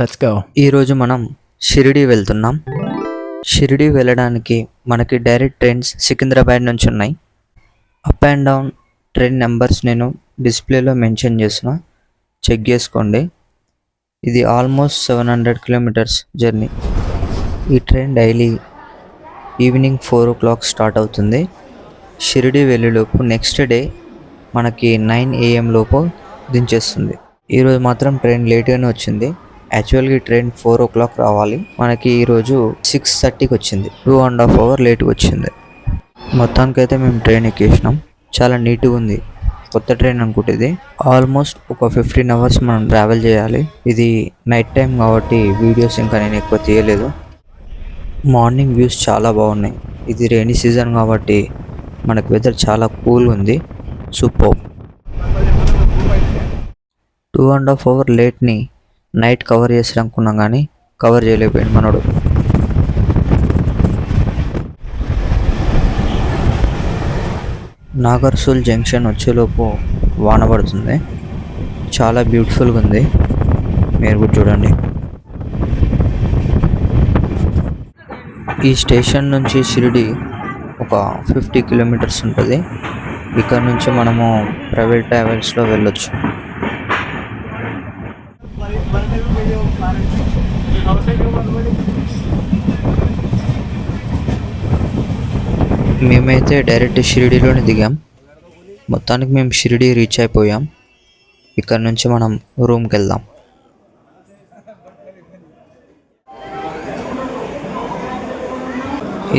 Let's go ఈరోజు మనం షిరిడి వెళ్తున్నాం. షిరిడి వెళ్ళడానికి మనకి డైరెక్ట్ ట్రైన్స్ సికింద్రాబాద్ నుంచి ఉన్నాయి. Up and down train numbers నేను డిస్ప్లేలో మెన్షన్ చేసిన చెక్ చేసుకోండి. ఇది almost seven hundred kilometres journey ఈ train daily evening four o'clock start అవుతుంది. షిరిడి వెళ్ళేలోపు నెక్స్ట్ డే మనకి నైన్ ఏఎం లోపు దించేస్తుంది. ఈరోజు మాత్రం ట్రైన్ లేట్గానే వచ్చింది. యాక్చువల్గా ఈ ట్రైన్ ఫోర్ ఓ క్లాక్ రావాలి. మనకి ఈరోజు సిక్స్ థర్టీకి వచ్చింది. టూ అండ్ హాఫ్ అవర్ లేట్గా వచ్చింది. మొత్తానికైతే మేము ట్రైన్ ఎక్కేసినాం. చాలా నీట్గా ఉంది. కొత్త ట్రైన్ అనుకుంటుంది. ఆల్మోస్ట్ ఒక ఫిఫ్టీన్ అవర్స్ మనం ట్రావెల్ చేయాలి. ఇది నైట్ టైం కాబట్టి వీడియోస్ ఇంకా నేను ఎక్కువ తీయలేదు. మార్నింగ్ వ్యూస్ చాలా బాగున్నాయి. ఇది రెయినీ సీజన్ కాబట్టి మనకు వెదర్ చాలా కూల్ ఉంది. Super. Two and half hour లేట్ని night cover చేసి అనుకున్నాం కానీ కవర్ చేయలేకపోయాడు మనోడు. నాగర్సూల్ జంక్షన్ వచ్చేలోపు వాన పడుతుంది. చాలా బ్యూటిఫుల్గా ఉంది. మీరు కూడా చూడండి. ఈ స్టేషన్ నుంచి షిరిడి ఒక ఫిఫ్టీ కిలోమీటర్స్ ఉంటుంది. ఇక్కడ నుంచి మనము ప్రైవేట్ ట్రావెల్స్లో వెళ్ళొచ్చు. మేమైతే డైరెక్ట్ షిరిడిలోనే దిగాం. మొత్తానికి మేము షిరిడి రీచ్ అయిపోయాం. ఇక్కడ నుంచి మనం రూమ్కి వెళ్దాం.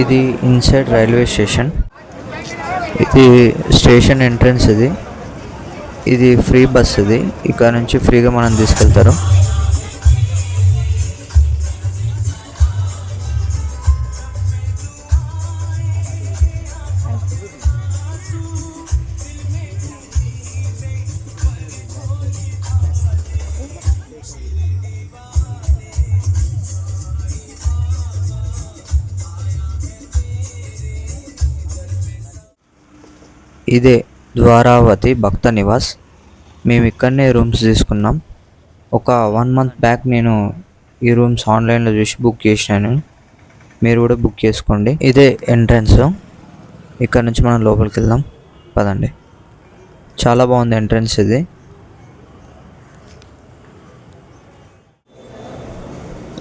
ఇది ఇన్సైడ్ రైల్వే స్టేషన్. ఇది స్టేషన్ ఎంట్రన్స్ ఇది. ఇది ఫ్రీ బస్ ఇది. ఇక్కడ నుంచి ఫ్రీగా మనం తీసుకెళ్తారు. ఇదే ద్వారావతి భక్త నివాస్. మేము ఇక్కడనే రూమ్స్ తీసుకున్నాం. ఒక వన్ మంత్ బ్యాక్ నేను ఈ రూమ్స్ ఆన్లైన్లో చూసి బుక్ చేసినాను. మీరు కూడా బుక్ చేసుకోండి. ఇదే ఎంట్రన్స్. ఇక్కడ నుంచి మనం లోపలికి వెళ్దాం. పదండి. చాలా బాగుంది ఎంట్రన్స్ ఇది.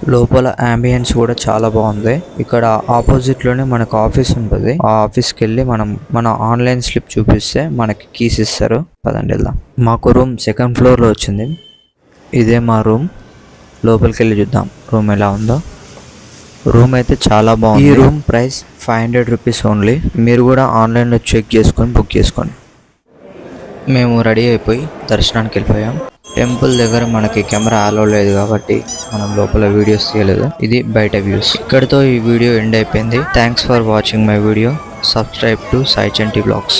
లోపల అంబియన్స్ కూడా చాలా బాగుంది. ఇక్కడ ఆపోజిట్లోనే మనకు ఆఫీస్ ఉంటుంది. ఆ ఆఫీస్కి వెళ్ళి మనం మన ఆన్లైన్ స్లిప్ చూపిస్తే మనకి కీస్ ఇస్తారు. పదండి వెళ్దాం. మాకు రూమ్ సెకండ్ ఫ్లోర్లో వచ్చింది. ఇదే మా రూమ్ లోపలికి వెళ్ళి చూద్దాం. రూమ్ ఎలా ఉందో. రూమ్ అయితే చాలా బాగుంది. ఈ room price five hundred rupees only మీరు కూడా ఆన్లైన్లో చెక్ చేసుకొని బుక్ చేసుకోండి. మేము రెడీ అయిపోయి దర్శనానికి వెళ్ళిపోయాం. టెంపుల్ దగ్గర మనకి కెమెరా ఆలో లేదు కాబట్టి మనం లోపల వీడియోస్ తీయలేదు. ఇది బయట వ్యూస్ ఇక్కడితో ఈ వీడియో ఎండ్ అయిపోయింది. Thanks for watching my video subscribe to Saichanti vlogs